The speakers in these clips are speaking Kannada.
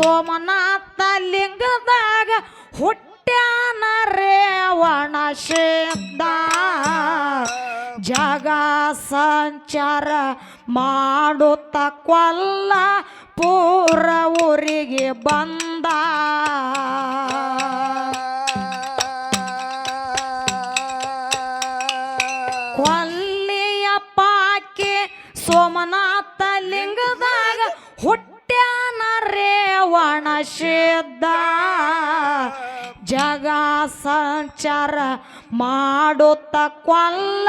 ಸೋಮನಾಥ ಲಿಂಗದಾಗ ಹುಟ್ಟ್ಯಾನ ರೇವಣ ಶೇಂದ. ಜಗ ಸಂಚಾರ ಮಾಡುತ್ತ ಕೊಲ್ಲ ಪೂರ ಊರಿಗೆ ಬಂದ. ರೇವಣ ಸಿದ್ಧ ಜಗ ಸಂಚಾರ ಮಾಡುತ್ತ ಕೊಲ್ಲ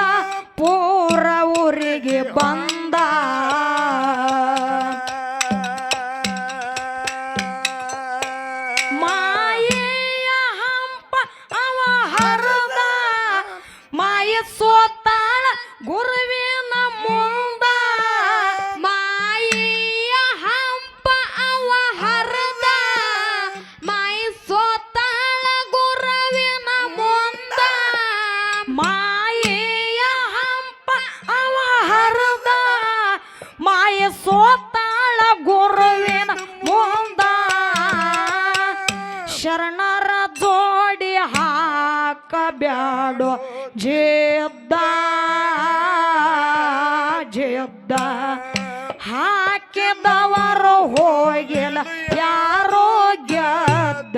ಬ್ಯಾಡೋ? ಜೇಬ್ದ ಜೇಬ್ದ ಹಾಕಿದವರು ಹೋಗಿಲ್ಲ ಯಾರೋ ಗೆದ್ದ.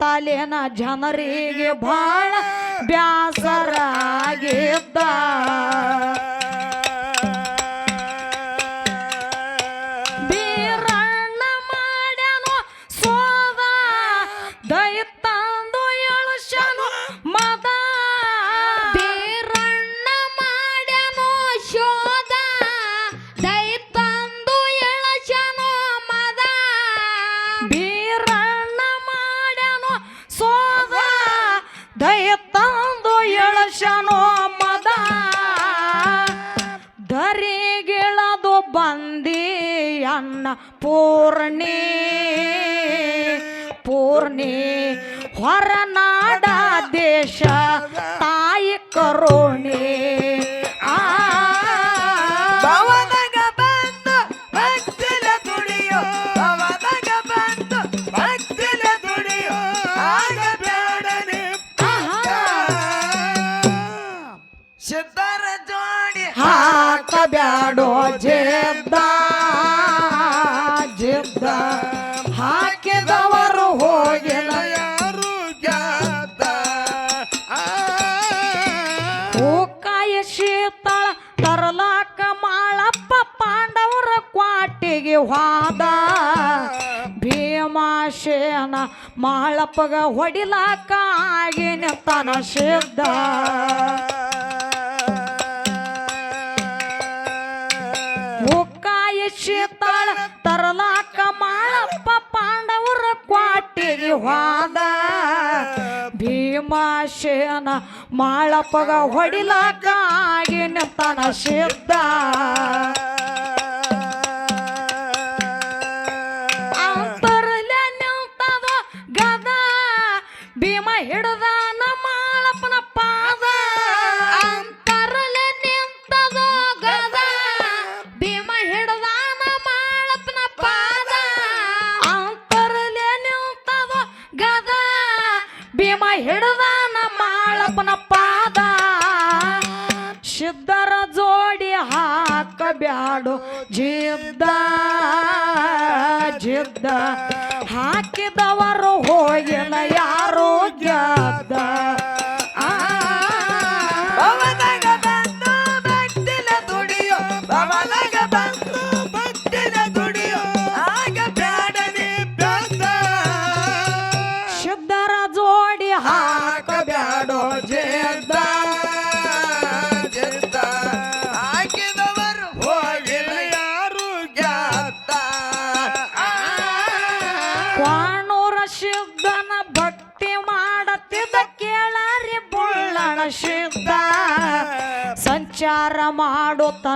ಗೊತ್ತಾಲೇನ ಜನರಿಗೆ ಬಾಳ ಬ್ಯಾಸರಾಗಿದ್ದ. ಪೂರ್ಣಿ ಪೂರ್ಣಿ ಹೊರನಾಡ ದೇಶ ತಾಯಿ ಕರುಣೆ. ವಾದ. ಭೀಮಾಶೇನ ಮಾಳಪ್ಪಗ ಹೊಡಿಲಾಕ ಆಗಿನ ತನ ಸಿದ್ಧ ತರಲಾಕ ಮಾಳಪ್ಪ ಪಾಂಡವರ ಕ್ವಾಟಿಗೆ ವಾದ. ಭೀಮಾಶೇನ ಮಾಳಪ್ಪಗ ಹೊಡಿಲಾಕ ಆಗಿನ ತನ ಭೀಮ ಹಿಡ್ದಾನ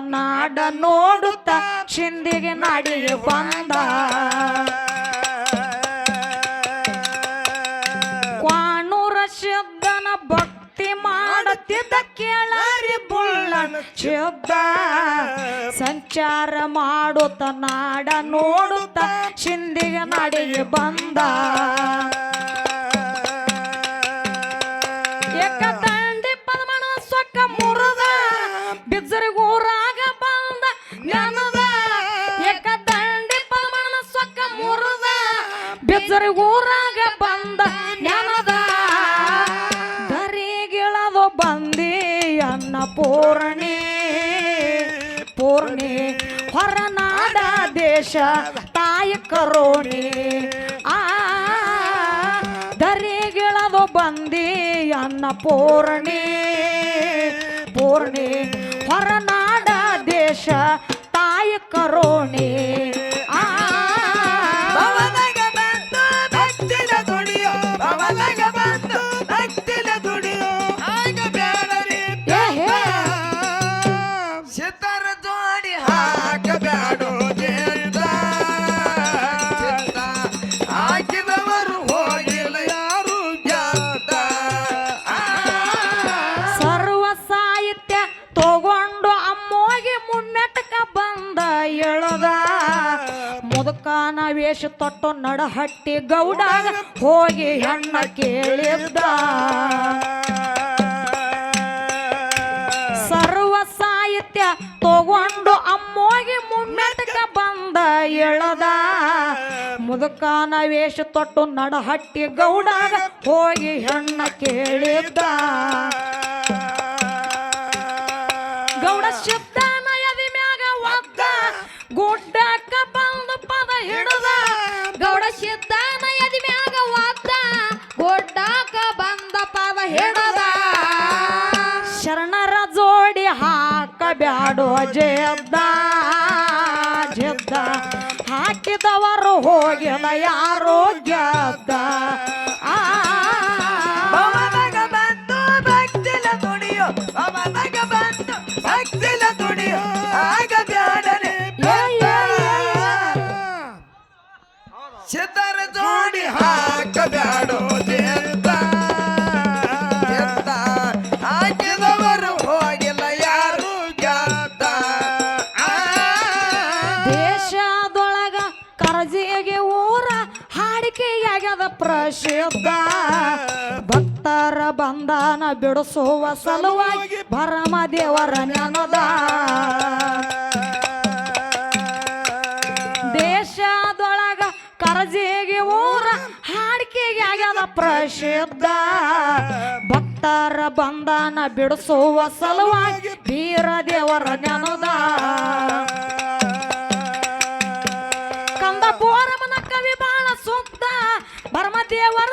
ನಾಡ ನೋಡುತ್ತ ಚಿಂದಿಗೆ ನಾಡಿಗೆ ಬಂದ. ಕ್ವಾಣೂರ ಶಬ್ದನ ಭಕ್ತಿ ಮಾಡುತ್ತಿದ್ದ ಕೇಳರಿ ಬುಳ್ಳ ಶಬ್ದ. ಸಂಚಾರ ಮಾಡುತ್ತ ನಾಡ ನೋಡುತ್ತ ಚಿಂದಿಗೆ ನಾಡಿಗೆ ಬಂದ. ಏಕದಂಡಿ ಬಿಜ್ಜರಿಗೆ ಊರಾಗ ಬಂದ ನೆನದ ದರಿಗಿಳದು ಬಂದಿ ಅನ್ನ ಪೂರ್ಣಿ. ಪೂರ್ಣಿ. ಹೊರನಾಡ ದೇಶ ತಾಯಿ ಕರೋಣಿ. ಆ ದರಿಗಿಳದು ಬಂದಿ ಅನ್ನ ಪೂರ್ಣಿ. ಪೂರ್ಣಿ. ಹೊರನಾಡ ದೇಶ ತಾಯಿ ಕರೋಣಿ. ಮುದುಕಾನ ವೇಷ ತೊಟ್ಟು ನಡಹಟ್ಟಿ ಗೌಡ ಹೋಗಿ ಹೆಣ್ಣ ಕೇಳಿದ್ದ. ಸರ್ವ ಸಾಹಿತ್ಯ ತಗೊಂಡು ಅಮ್ಮೋಗಿ ಮುನ್ನಟಕ ಬಂದ ಎಳದ. ಮುದುಕಾನ ವೇಷ ತೊಟ್ಟು ನಡಹಟ್ಟಿ ಗೌಡ ಹೋಗಿ ಹೆಣ್ಣ ಕೇಳಿದ್ದ. ಗೌಡ ಶಬ್ದ ಗುಡ್ಡ ಮ್ಯಾಗ ಪದ ಹಿಡದ. ಗೌಡ ಸಿದ್ದಾನ ಎದಿ ಮ್ಯಾಗ ವಾದ ಬಂದ ಪದ ಹಿಡದ. ಶರಣರ ಜೋಡಿ ಹಾಕ ಬ್ಯಾಡೋ ಜೇದ್ದ ಜೆದ್ದ ಹಾಕಿದವರು ಹೋಗಿದ ಯಾರೋ ಗೆದ್ದ ಹಾಕಬ್ಯಾಡೋ ಹೋಗಿಲ್ಲ ಯಾರು ಪ್ರಸಿದ್ಧ. ಭಕ್ತರ ಬಂಧನ ಬಿಡಿಸುವ ಸಲುವಾಗಿ ಭರಮ ದೇವರ ನೆನದ ದೇಶದೊಳಗ ಆಗ್ಯದ ಪ್ರಸಿದ್ಧ ಭಕ್ತರ ಬಂಧನ ಬಿಡಿಸುವ ಸಲುವಾಗಿ ಬೀರ ದೇವರ ನೆನದ ಕಂದ ಕವಿ ಬಾಳ ಸುತ್ತ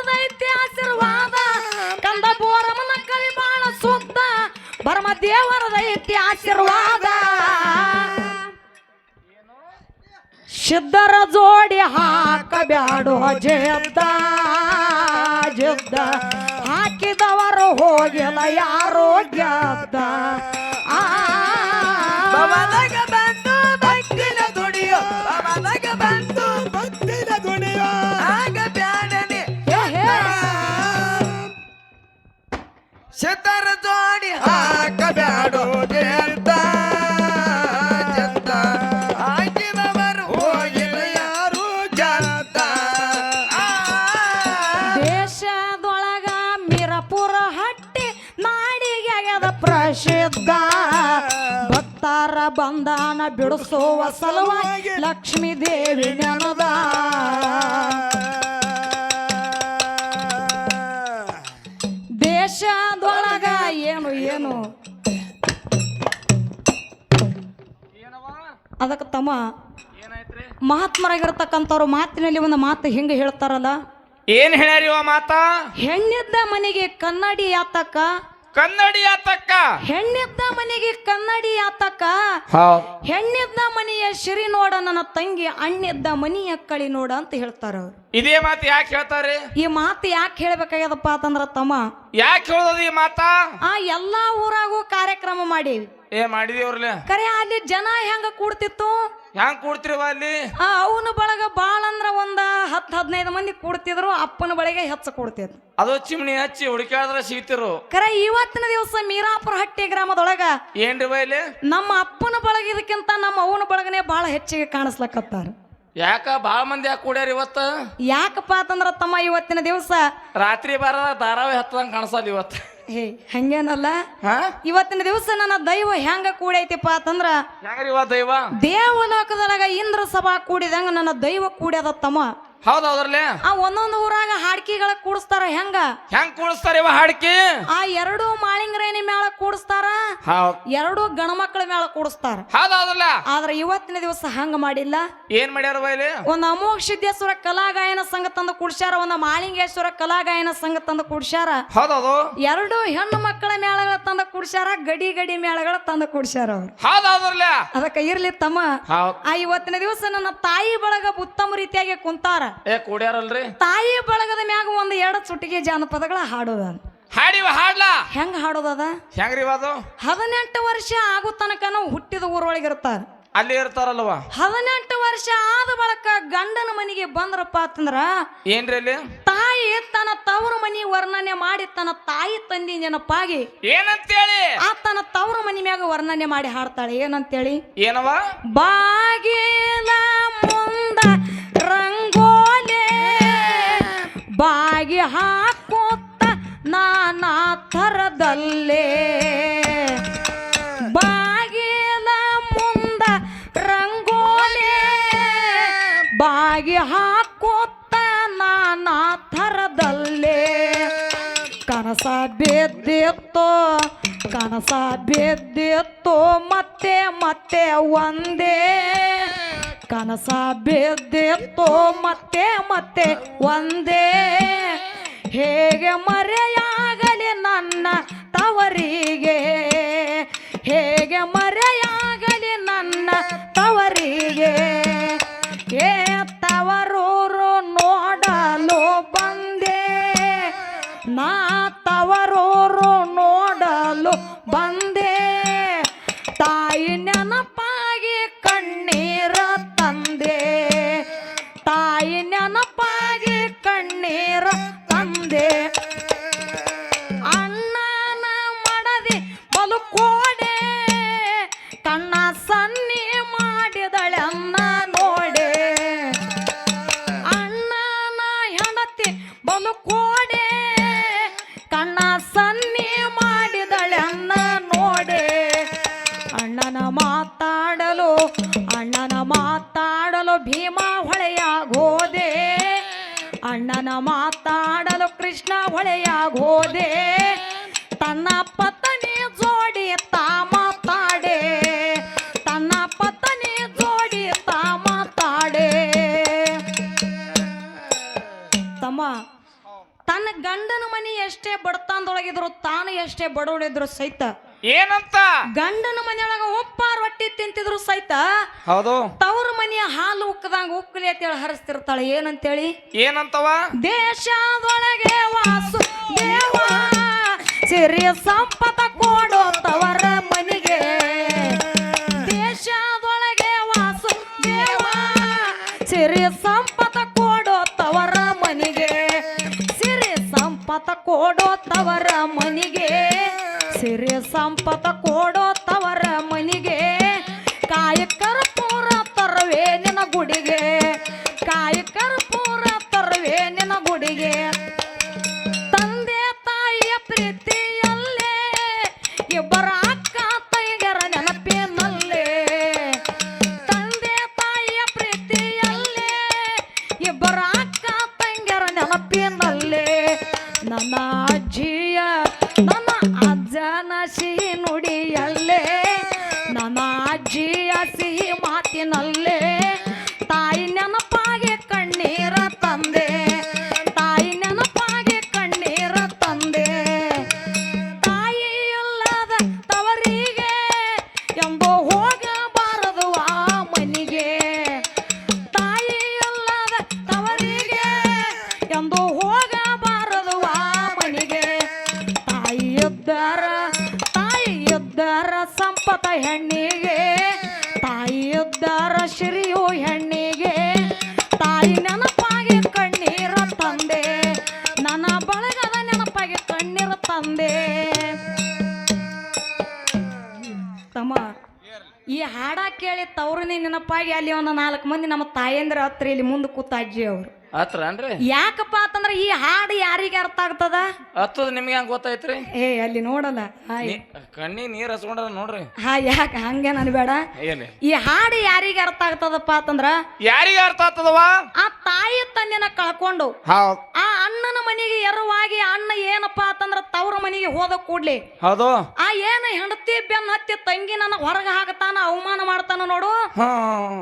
ದೈತ್ಯ ಆಶೀರ್ವಾದ ಕಂದ ಬೋರಮನ ಕವಿ ಬಾಳ ಸುತ್ತ ದೈತ್ಯ ಆಶೀರ್ವಾದ ಸಿದ್ಧರ ಜೋಡಿ ಹಾಕಬ್ಯಾಡು ಜೆದ್ದ ಜೆದ್ದ ಹಾಕಿದವರು ಹೋಗಿಲ್ಲ ಯಾರೋ ಗೆದ್ದ. ಭವನಗ ಬಂದು ಭಕ್ತಿನ ದುಡಿಯೋ ಭವನಗ ಬಂದು ಭಕ್ತಿನ ದುಡಿಯೋ. ಆಗ ಬ್ಯಾಡನೆ. ಸಿದ್ಧರ ಜೋಡಿ ಹಾಕಬ್ಯಾಡೋ ಜಂತ ಬಂಧನ ಬಿಡಿಸುವ ಸಲುವಾಗಿ ಲಕ್ಷ್ಮೀ ದೇವಿ ನೆನದ. ದೇಶದೊಳಗ ಏನು ಏನು? ಅದಕ್ಕೆ ತಮ್ಮ ಮಹಾತ್ಮರಾಗಿರ್ತಕ್ಕಂಥವ್ರು ಮಾತಿನಲ್ಲಿ ಒಂದು ಮಾತು ಹಿಂಗೆ ಹೇಳ್ತಾರಲ್ಲ ಏನ್ ಹೇಳ್ಯಾರಿ ಮಾತಾ? ಹೆಣ್ಣಿದ್ದ ಮನೆಗೆ ಕನ್ನಡಿ ಯಾತಕ್ಕ ಕನ್ನಡಿ ಆತಕ್ಕ. ಹೆಣ್ಣಿದ್ದ ಮನೆಗೆ ಕನ್ನಡಿ ಆತಕ್ಕ. ಹೆಣ್ಣಿದ್ದ ಮನೆಯ ಶಿರಿ ನೋಡ ನನ್ನ ತಂಗಿ ಅಣ್ಣಿದ್ದ ಮನೆಯ ಕಳಿ ನೋಡ ಅಂತ ಹೇಳ್ತಾರ ಅವ್ರು. ಇದೇ ಮಾತು ಯಾಕೆ ಹೇಳ್ತಾರೆ? ಈ ಮಾತು ಯಾಕೆ ಹೇಳ್ಬೇಕಾಗ್ಯದಪ್ಪ ಅಂತಂದ್ರ ತಮ್ಮ. ಯಾಕೆ ಹೇಳೋದು ಈ ಮಾತಾ? ಆ ಎಲ್ಲಾ ಊರಾಗೂ ಕಾರ್ಯಕ್ರಮ ಮಾಡಿ ಏ ಮಾಡಿದೀವ್ರಲ್ಲ. ಕರೆ ಅಲ್ಲಿ ಜನ ಹೆಂಗ ಕೂಡ್ತಿತ್ತು? ಹ್ಯಾಂಗ್ ಕೂಡ್ತಿರವ ಅಲ್ಲಿ? ಆ ಅವನ ಬಳಗ ಬಾಳ ಅಂದ್ರ ಒಂದ ಹತ್ತು ಹದಿನೈದು ಮಂದಿ ಕೂಡ್ತಿದ್ರು ಅಪ್ಪನ ಬಳಿಗೆ ಹೆಚ್ಚು ಕೂಡ್ತಿದ್ರು ಅದು ಚಿಮಣಿ ಹಚ್ಚಿ ಹುಡುಕಾದ್ರೆ ಸಿಗ್ತಿರು. ಕರೆ ಇವತ್ತಿನ ದಿವಸ ಮೀರಾಪುರ ಹಟ್ಟಿ ಗ್ರಾಮದೊಳಗ ಏನ್ರಿ ಬೈಲಿ ನಮ್ಮ ಅಪ್ಪನ ಬಳಗದಕ್ಕಿಂತ ನಮ್ಮ ಅವನ ಬಳಗನೆ ಬಾಳ ಹೆಚ್ಚಿಗೆ ಕಾಣಿಸ್ಲಕತ್ತಾರ. ಯಾಕ ಬಾಳ ಮಂದಿ ಯಾಕೆ ಕೂಡ್ಯಾರ ಇವತ್ತ? ಯಾಕಪ್ಪ ಅಂತಂದ್ರ ತಮ್ಮ ಇವತ್ತಿನ ದಿವಸ ರಾತ್ರಿ ಬಾರ ಧಾರಾವಾಹಿ ಹತ್ತದಂಗ ಕಾಣಿಸಲ್ಲ ಇವತ್ತು. ಹೇ ಹಂಗೇನಲ್ಲ? ಹಾ? ಇವತ್ತಿನ ದಿವಸ ನನ್ನ ದೈವ ಹೆಂಗ ಕೂಡೈತಿಪ್ಪ ಅಂತಂದ್ರ ದೈವ? ದೇವಲೋಕದೊಳಗ ಇಂದ್ರ ಸಭಾ ಕೂಡಿದಂಗ ನನ್ನ ದೈವ ಕೂಡ್ಯದ ತಮ್ಮ. ಹೌದ್ ಹೌದ್ರಲ್ಲೇ? ಆ ಒಂದೊಂದು ಊರಾಗ ಹಾಡ್ಕಿಗಳ ಕೂಡಿಸ್ತಾರ ಹೆಂಗ? ಹೆಂಗ್ ಕೂಡಿಸ್ತಾರ ಇವ ಹಾಡ್ಕಿ? ಆ ಎರಡು ಮಾಳಿಂಗ್ರೇಣಿ ಮೇಳ ಕೂಡಿಸ್ತಾರ ಎರಡು ಗಣಮಕ್ಕಳ ಮೇಳ ಕೂಡಿಸ್ತಾರ. ಹೌದ್ ಆದ್ರೆ ಇವತ್ತಿನ ದಿವಸ ಹಂಗ ಮಾಡಿಲ್ಲ. ಏನ್ ಮಾಡ್ಯಾರ ಬೈಲಿ ಇಲ್ಲಿ? ಒಂದು ಅಮೋಘ ಸಿದ್ದೇಶ್ವರ ಕಲಾಗಾಯನ ಸಂಘ ತಂದು ಕೂಡ್ಸ್ಯಾರ ಒಂದು ಮಾಳಿಂಗೇಶ್ವರ ಕಲಾಗಾಯನ ಸಂಘ ತಂದು ಕೂಡ್ಸ್ಯಾರ. ಹೌದೌದು ಎರಡು ಹೆಣ್ಣು ಮಕ್ಕಳ ಮೇಳಗಳ ತಂದ ಕೂಡ್ಸ್ಯಾರ ಗಡಿ ಗಡಿ ಮೇಳಗಳ ತಂದ ಕೂಡ್ಸ್ಯಾರ ಅದಕ್ಕೆ ಇರ್ಲಿ ತಮ್ಮ. ಆ ಇವತ್ತಿನ ದಿವಸ ನನ್ನ ತಾಯಿ ಬಳಗ ಉತ್ತಮ ರೀತಿಯಾಗಿ ಕುಂತಾರ. ಏ ಕೂಡ್ಯಾರಲ್ರಿ? ತಾಯಿ ಬಳಗದ ಮ್ಯಾಗ ಒಂದು ಎರಡು ಸುಟ್ಟಿಗೆ ಜಾನಪದಗಳ ಹಾಡೋದ ಹಾಡಿವ ಹಾಡ್ಲಾ? ಹೆಂಗ್ ಹಾಡೋದದ ಹೆಂಗ್ರಿ ಅದು? ಹದಿನೆಂಟು ವರ್ಷ ಆಗೋ ತನಕ ಹುಟ್ಟಿದ ಊರೊಳಗೆ ಇರ್ತಾರ ಅಲ್ಲಿ ಇರ್ತಾರಲ್ವ? ಹದಿನೆಂಟು ವರ್ಷ ಆದ ಬಳಕ ಗಂಡನ ಮನೆಗೆ ಬಂದ್ರಪ್ಪ ಅಂತಂದ್ರ ಏನ್ರಿ ಅಲ್ಲಿ? ತಾಯಿ ತನ್ನ ತವರು ಮನಿ ವರ್ಣನೆ ಮಾಡಿ ತನ್ನ ತಾಯಿ ತಂದಿ ನೆನಪಾಗಿ ಏನಂತೇಳಿ? ಆ ತನ್ನ ತವರು ಮನಿ ಮ್ಯಾಗ ವರ್ಣನೆ ಮಾಡಿ ಹಾಡ್ತಾಳೆ. ಏನಂತೇಳಿ? ಏನವ? ಬಾಗಿಲ ಬಾಗಿ ಹಾಕೋತ ನಾನಾ ಥರದಲ್ಲೇ. ಬಾಗಿಲ ಮುಂದ ರಂಗೋಲೆ ಬಾಗಿ ಹಾಕೋತ ನಾನಾ ಥರದಲ್ಲೇ. ಕನಸ ಬಿದ್ದಿತ್ತು ಕನಸ ಬಿದ್ದಿತ್ತು, ಮತ್ತೆ ಮತ್ತೆ ಒಂದೇ. ಕನಸ ಬಿದ್ದಿತ್ತು ಮತ್ತೆ ಮತ್ತೆ ಒಂದೇ. ಹೇಗೆ ಮರೆಯಾಗಲಿ ನನ್ನ ತವರಿಗೆ? ಹೇಗೆ ಮರೆಯಾಗಲಿ ನನ್ನ ತವರಿಗೆ? ಏ ತವರೂರು ನೋಡಲು ಬಂದೆ. ನಾ ತವರೂರು ನೋಡಲು ಬಂದೆ. ತಾಯಿ ನೆನಪಾಗಿ ಕಣ್ಣೀರ ತಂದೆ ಎಷ್ಟೇ ಬಡತನದೊಳಗಿದ್ರು ತಾನು ಎಷ್ಟೇ ಬಡವಳಿದ್ರು ಸಹಿತ. ಏನಂತ? ಗಂಡನ ಮನೆಯೊಳಗ ಉಪ್ಪ ರೊಟ್ಟಿ ತಿಂತಿದ್ರು ಸಹಿತ. ಹೌದು. ತವ್ರ ಮನೆಯ ಹಾಲು ಉಕ್ಕದಂಗ ಉಕ್ಕಲಿ ಅಂತೇಳಿ ಹರಿಸ್ತಿರ್ತಾಳೆ. ಏನಂತೇಳಿ? ಏನಂತವ? ದೇಶದೊಳಗೆ ವಾಸು ದೇವ ಸಿರಿ ಸಂಪತ ಕೊಡೋ ತವರ ಮನೆಗೆ. ದೇಶದೊಳಗೆ ವಾಸು ದೇವ ಸಿರಿ ಸಂಪತ ಸಂಪತ ಕೊಡೋ ತವರ ಮನಿಗೆ ಸಿರಿ ಸಂಪತ ಕೊಡೋ ತವರ ಮನಿಗೆ. ಈ ಹಾಡ ಕೇಳಿ ತವ್ರನೇ ನೆನಪಾಗಿ ಅಲ್ಲಿ ಒಂದು ನಾಲ್ಕು ಮಂದಿ ನಮ್ಮ ತಾಯಂದ್ರ ಹತ್ರ ಇಲ್ಲಿ ಮುಂದೆ ಕೂತ ಅಜ್ಜಿ ಅವರು. ಹತ್ರ ಅನ್ರಿ ಯಾಕಪ್ಪ ಅಂತಂದ್ರ ಈ ಹಾಡು ಯಾರಿಗೆ ಅರ್ಥ ಆಗ್ತದ? ಹತ್ತದ ನಿಮ್ಗೆ ಹೆಂಗ್ ಗೊತ್ತಾಯ್ತ್ರಿ? ಏ ಅಲ್ಲಿ ನೋಡಲ್ಲ. ಹಾಯ್. ಕಣ್ಣಿ ನೀರ್ ಹಸ್ಕೊಂಡ್ರ ನೋಡ್ರಿ. ಹಾ ಯಾಕ ಹಂಗೆ ಬೇಡ. ಏನ್ ಈ ಹಾಡು ಯಾರಿಗೆ ಅರ್ಥ ಆಗ್ತದಪ್ಪ ಅಂತಂದ್ರ ಯಾರಿಗ ಅರ್ಥ ಆಗ್ತದವ ಆ ತಾಯಿ ತಂದೆನ ಕಳ್ಕೊಂಡು ಹೌದ್ ಆ ಅಣ್ಣನ ಮನೆಗೆ ಎರವಾಗಿ ಅಣ್ಣ ಏನಪ್ಪಾ ಅಂತಂದ್ರ ತವ್ರ ಮನೆಗೆ ಹೋದ ಕೂಡ್ಲಿ ಹೌದು. ಆ ಏನ ಹೆಂಡತಿ ಬೆನ್ನ ಹತ್ತಿ ತಂಗಿ ನನ್ನ ಹೊರಗೆ ಹಾಕತಾನ ಅವಮಾನ ಮಾಡ್ತಾನ ನೋಡು.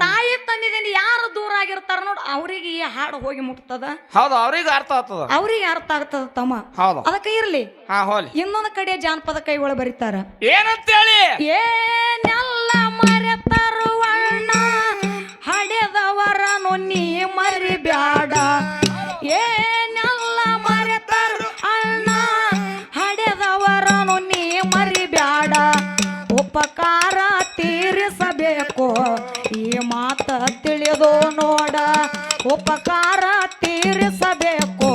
ತಾಯಿ ತಂದಿದ್ದೀನಿ ಯಾರು ದೂರ ಆಗಿರ್ತಾರ ನೋಡು ಅವ್ರಿಗೆ ಈ ಹಾಡು ಹೋಗಿ ಮುಟ್ತದ? ಹೌದು ಅವ್ರಿಗೆ ಅರ್ಥ ಆಗ್ತದ. ಅವ್ರಿಗೆ ಅರ್ಥ ಆಗ್ತದ ತಮ್ಮ. ಹೌದು. ಅದಕ್ಕೆ ಇರ್ಲಿ. ಹಾ ಹೋಲಿ. ಇನ್ನೊಂದು ಕಡೆ ಜಾನಪದ ಕೈಗಳು ಬರೀತಾರ. ಏನಂತೇಳಿ? ಏನೆಲ್ಲ ಮರೆತರು ಅಣ್ಣ ಹಡೆದವರನು ನೀ ಮರಿಬ್ಯಾಡ. ಉಪಕಾರ ತೀರಿಸಬೇಕು.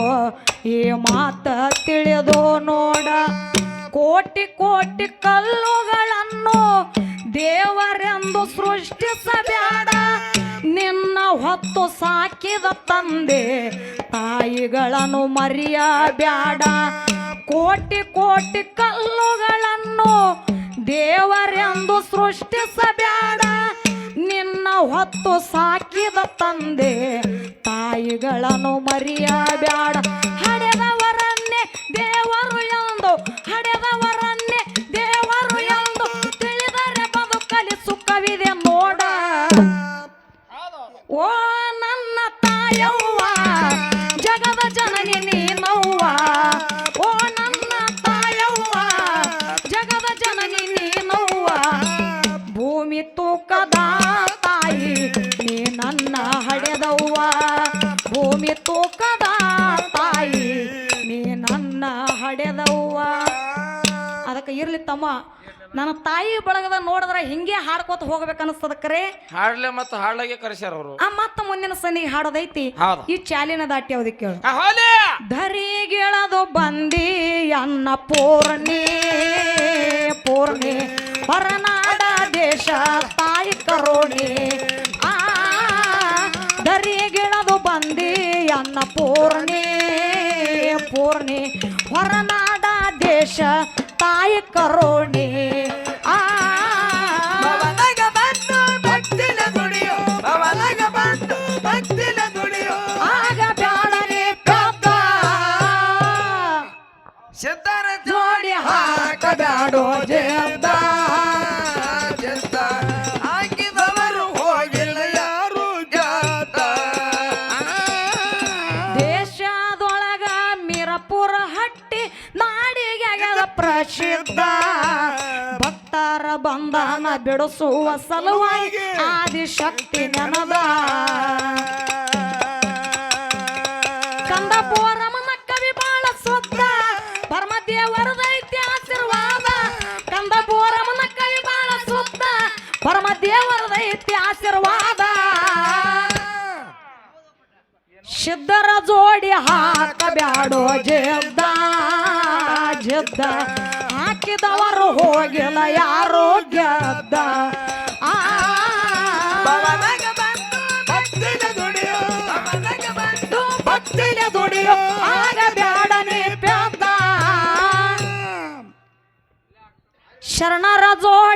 ಈ ಮಾತ ತಿಳಿದು ನೋಡ. ಕೋಟಿ ಕೋಟಿ ಕಲ್ಲುಗಳನ್ನು ದೇವರೆಂದು ಸೃಷ್ಟಿಸಬೇಡ. ನಿನ್ನ ಹೊತ್ತು ಸಾಕಿದ ತಂದೆ ತಾಯಿಗಳನ್ನು ಮರೆಯಬೇಡ. ಕೋಟಿ ಕೋಟಿ ಕಲ್ಲುಗಳನ್ನು ದೇವರೆಂದು ಸೃಷ್ಟಿಸಬೇಡ. ನಿನ್ನ ಹೊತ್ತು ಸಾಕಿದ ತಂದೆ, ತಾಯಿಗಳನ್ನು ಮರಿಯಬೇಡ. ಹಡೆದವರನ್ನೇ ದೇವರು ಎಂದು, ಹಡೆದವರನ್ನೇ ದೇವರು ಎಂದು ತಿಳಿದರೆ ಬದುಕಲಿ ಸುಖವಿದೆ ನೋಡ. ಓ ನನ್ನ ತಾಯವ್ವ, ಜಗದ ಜನನಿ ನೀನವ್ವ. ಓ ಇರ್ಲಿ ತಮ್ಮ. ನನ್ನ ತಾಯಿ ಬಳಗದ ನೋಡಿದ್ರೆ ಹಿಂಗೆ ಹಾಡ್ಕೋತ ಹೋಗ್ಬೇಕನ್ನಿಸ್ತದ ಕರೆ. ಹಾಡ್ಲೆ ಮತ್ತೆ ಹಾಡ್ಲಾಗೆ ಕರೆಸ್ಯಾರ ಅವರು. ಆ ಮತ್ತ ಮುಂದಿನ ಸನಿಗೆ ಹಾಡೋದೈತಿ. ಹೌದು. ಈ ಚಾಲಿನ ದಾಟಿ ಅವ್ದಿ ಕೇಳು ಹೋಲಿ! ಧರಿಗಿಳದು ಬಂದಿ ಅನ್ನ ಪೂರ್ಣಿ ಪೂರ್ಣಿ. ಹೊರನಾಡ ದೇಶ ತಾಯಿ ಕರೋಣಿ. ಆ ಧರಿಗಿಳದು ಬಂದಿ ಅನ್ನ ಪೂರ್ಣಿ ಪೂರ್ಣಿ. ಹೊರನಾಡ ದೇಶ ತಾಯಿ ಕರೋಣೆ ಆ. ಅವನಗ ಬಂದು ಭಕ್ತಿನ ದುಡಿಯೋ ಭವನಗ ಬಂದು ಭಕ್ತಿನ ದುಡಿಯೋ ಆಗ ಬ್ಯಾಡನೆ ಕಬ್ಬ ಸಿದ್ಧರ ಜೋಡಿ ಹಾಕಬ್ಯಾಡೋ ಜಯಂತ ಬಿಡಿಸುವ ಸಲುವಾಗಿ ಆದಿಶಕ್ತಿ ನೆನದ ಕಂದಪುರಮನ ಕವಿ ಬಾಳ ಸುದ್ದ ಪರಮದೇವರದೈತಿ ಆಶೀರ್ವಾದ. ಕಂದಪುರಮನ ಕವಿ ಬಾಳ ಸುದ್ದ ಪರಮದೇವರದೈತಿ ಆಶೀರ್ವಾದ. ಸಿದ್ಧರ ಜೋಡಿ ಹಾಕಬ್ಯಾಡೋ ಜಿದ್ದ ಜಿದ್ದ ಹಾಕಿದವರು ಹೋಗಿಲ್ಲ ಯಾರೋ ಗೆದ್ದ ದುಡಿಯೋ ಆಗ ಶರಣರ ಜೋಡಿ